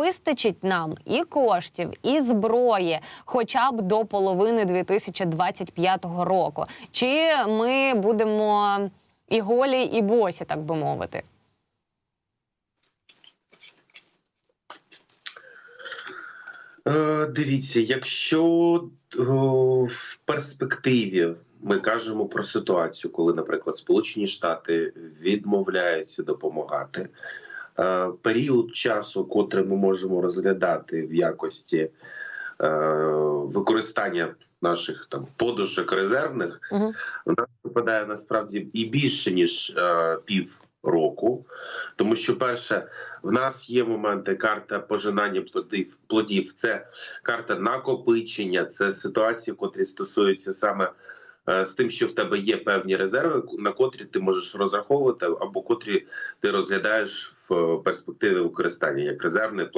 вистачить нам і коштів, і зброї, хоча б до половини 2025 року? Чи ми будемо і голі, і босі, так би мовити? Е, Дивіться, якщо в перспективі ми кажемо про ситуацію, коли, наприклад, Сполучені Штати відмовляються допомагати, період часу, котрий ми можемо розглядати в якості е, використання наших там подушок резервних, Угу. у нас випадає насправді і більше ніж е, пів року. Тому що, перше, в нас є моменти карта пожинання плодів. плодів. Це карта накопичення, це ситуації, котрі стосуються саме е, з тим, що в тебе є певні резерви, на котрі ти можеш розраховувати, або котрі ти розглядаєш в перспективі використання як резервний план.